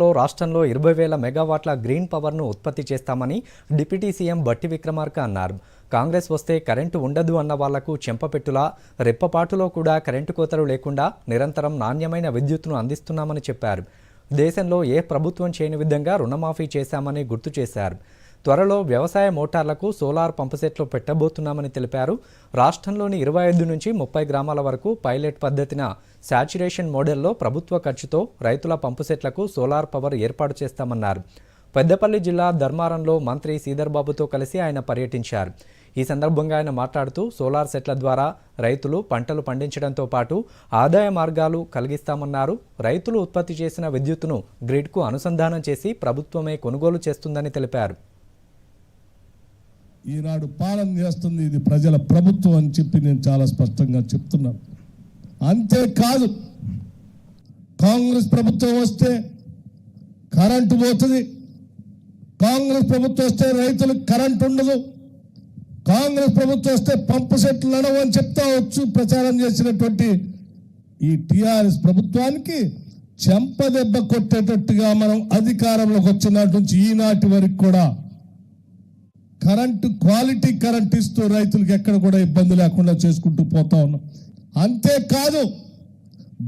లో రాష్ట్రంలో ఇరవై వేల మెగావాట్ల గ్రీన్ పవర్ను ఉత్పత్తి చేస్తామని డిప్యూటీ సీఎం బట్టి విక్రమార్క అన్నారు. కాంగ్రెస్ వస్తే కరెంటు ఉండదు అన్న వాళ్ళకు చెంపపెట్టులా రెప్పపాటులో కూడా కరెంటు కోతలు లేకుండా నిరంతరం నాణ్యమైన విద్యుత్ను అందిస్తున్నామని చెప్పారు. దేశంలో ఏ ప్రభుత్వం చేయని విధంగా రుణమాఫీ చేశామని గుర్తు చేశారు. త్వరలో వ్యవసాయ మోటార్లకు సోలార్ పంపుసెట్లు పెట్టబోతున్నామని తెలిపారు. రాష్ట్రంలోని ఇరవై ఐదు నుంచి ముప్పై గ్రామాల వరకు పైలట్ పద్ధతిన శాచ్యురేషన్ మోడల్లో ప్రభుత్వ ఖర్చుతో రైతుల పంపుసెట్లకు సోలార్ పవర్ ఏర్పాటు చేస్తామన్నారు. పెద్దపల్లి జిల్లా ధర్మారంలో మంత్రి సీదర్బాబుతో కలిసి ఆయన పర్యటించారు. ఈ సందర్భంగా ఆయన మాట్లాడుతూ సోలార్ సెట్ల ద్వారా రైతులు పంటలు పండించడంతో పాటు ఆదాయ మార్గాలు కలిగిస్తామన్నారు. రైతులు ఉత్పత్తి చేసిన విద్యుత్తును గ్రిడ్కు అనుసంధానం చేసి ప్రభుత్వమే కొనుగోలు చేస్తుందని తెలిపారు. ఈనాడు పాలన చేస్తుంది ఇది ప్రజల ప్రభుత్వం అని చెప్పి నేను చాలా స్పష్టంగా చెప్తున్నాను. అంతేకాదు కాంగ్రెస్ ప్రభుత్వం వస్తే కరెంటు పోతుంది. కాంగ్రెస్ ప్రభుత్వం వస్తే రైతులకు కరెంటు ఉండదు. కాంగ్రెస్ ప్రభుత్వం వస్తే పంపు సెట్లు నడవు అని చెప్తా వచ్చు ప్రచారం చేసినటువంటి ఈ టిఆర్ఎస్ ప్రభుత్వానికి చెంపదెబ్బ కొట్టేటట్టుగా మనం అధికారంలోకి వచ్చినటు నుంచి ఈనాటి వరకు కూడా కరెంటు క్వాలిటీ కరెంట్ ఇస్తూ రైతులకు ఎక్కడ కూడా ఇబ్బంది లేకుండా చేసుకుంటూ పోతా ఉన్నాం. అంతేకాదు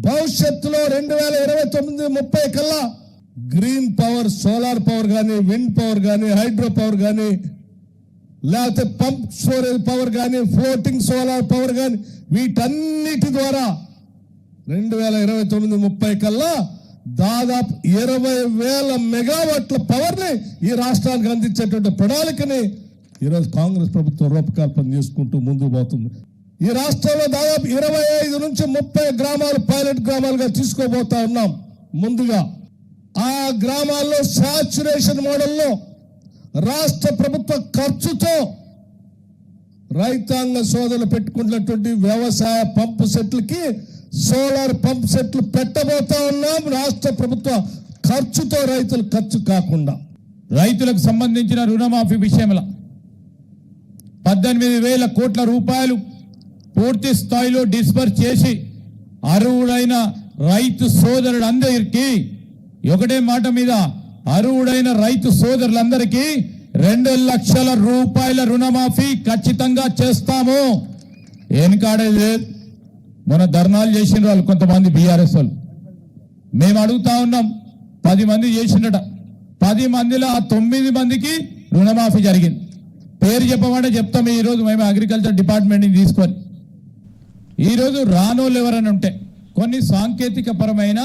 భవిష్యత్తులో రెండు వేల ఇరవై తొమ్మిది ముప్పై కల్లా గ్రీన్ పవర్ సోలార్ పవర్ కానీ విండ్ పవర్ కానీ హైడ్రో పవర్ కానీ లేకపోతే పంప్ స్టోరేజ్ పవర్ కానీ ఫ్లోటింగ్ సోలార్ పవర్ కానీ వీటన్నిటి ద్వారా రెండు వేల ఇరవై తొమ్మిది ముప్పై కల్లా దాదాపు ఇరవై వేల మెగావాట్ల పవర్ని ఈ రాష్ట్రానికి అందించేటువంటి ప్రణాళికని ఈరోజు కాంగ్రెస్ ప్రభుత్వం రూపకల్పన చేసుకుంటూ ముందుకు పోతుంది. ఈ రాష్ట్రంలో దాదాపు ఇరవై ఐదు నుంచి ముప్పై గ్రామాలు పైలట్ గ్రామాలుగా తీసుకోబోతా ఉన్నాం ముందుగా. ఆ గ్రామాల్లో సాచురేషన్ మోడల్లో రాష్ట్ర ప్రభుత్వ ఖర్చుతో రైతాంగ సోదరులు పెట్టుకున్నటువంటి వ్యవసాయ పంపు సెట్లకి సోలార్ పంప్ సెట్లు పెట్టబోతా ఉన్నాం. రాష్ట్ర ప్రభుత్వ ఖర్చుతో రైతులు ఖర్చు కాకుండా. రైతులకు సంబంధించిన రుణమాఫీ విషయంలో పద్దెనిమిది వేల కోట్ల రూపాయలు పూర్తి స్థాయిలో డిస్బర్స్ చేసి అర్హుడైన రైతు సోదరులందరికీ ఒకటే మాట మీద అర్హుడైన రైతు సోదరులందరికీ రెండు లక్షల రూపాయల రుణమాఫీ ఖచ్చితంగా చేస్తాము. వెనుకాడేది లేదు మన ధర్నాలు చేసిన వాళ్ళు కొంతమంది బీఆర్ఎస్ వాళ్ళు. మేము అడుగుతా ఉన్నాం పది మంది చేసిండట పది మందిలో ఆ తొమ్మిది మందికి రుణమాఫీ జరిగింది. పేరు చెప్పమంటే చెప్తాం ఈరోజు మేము అగ్రికల్చర్ డిపార్ట్మెంట్ని తీసుకొని. ఈరోజు రానోళ్ళు ఎవరైనా ఉంటే కొన్ని సాంకేతిక పరమైన